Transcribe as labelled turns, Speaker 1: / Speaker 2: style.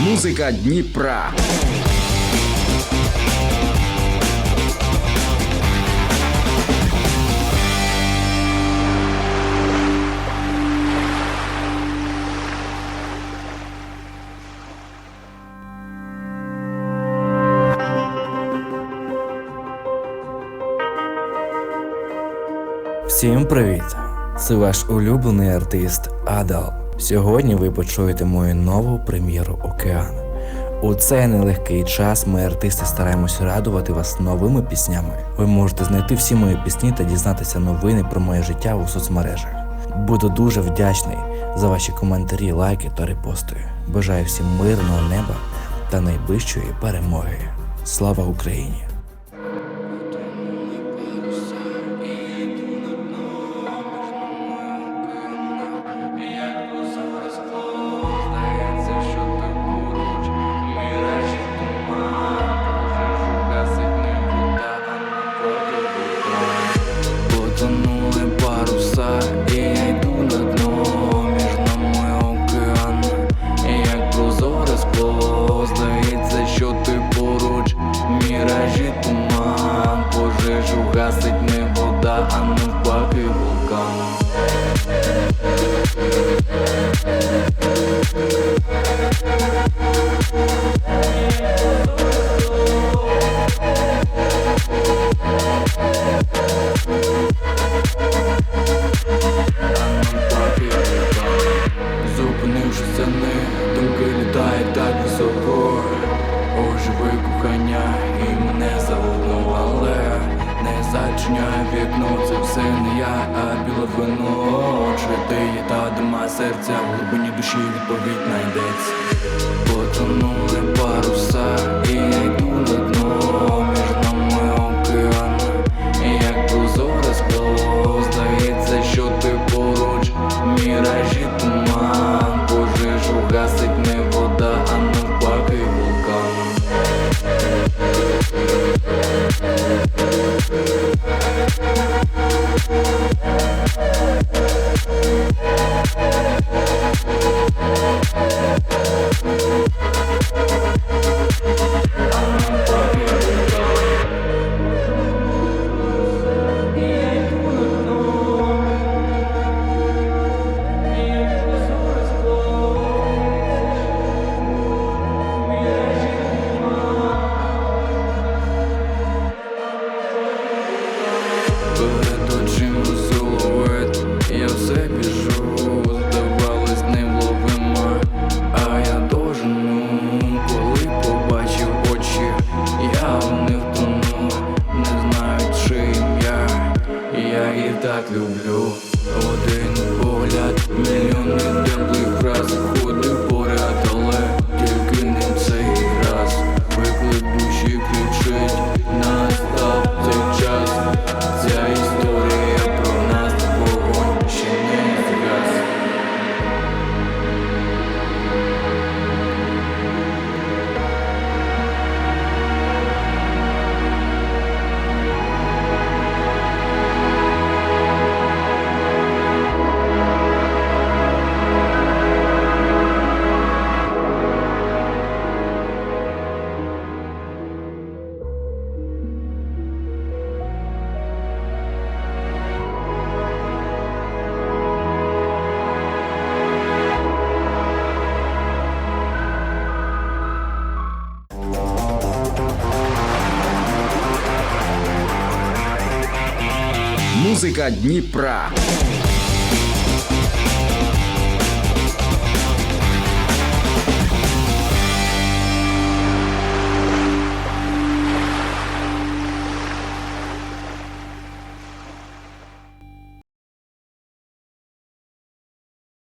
Speaker 1: Музика Дніпра.
Speaker 2: Всім привіт! Це ваш улюблений артист Адал. Сьогодні ви почуєте мою нову прем'єру Океан. У цей нелегкий час ми, артисти, стараємося радувати вас новими піснями. Ви можете знайти всі мої пісні та дізнатися новини про моє життя у соцмережах. Буду дуже вдячний за ваші коментарі, лайки та репости. Бажаю всім мирного неба та найближчої перемоги. Слава Україні! Туман, пожежу гасить не вода, а навпаки вулкан. Зупинившися не думки літають так високо не зачиняй вікно, це все не я, а біле вино Чи ти та дима серця, в глибині душі відповідь найдеться. Потонули паруса,
Speaker 1: Музика Дніпра.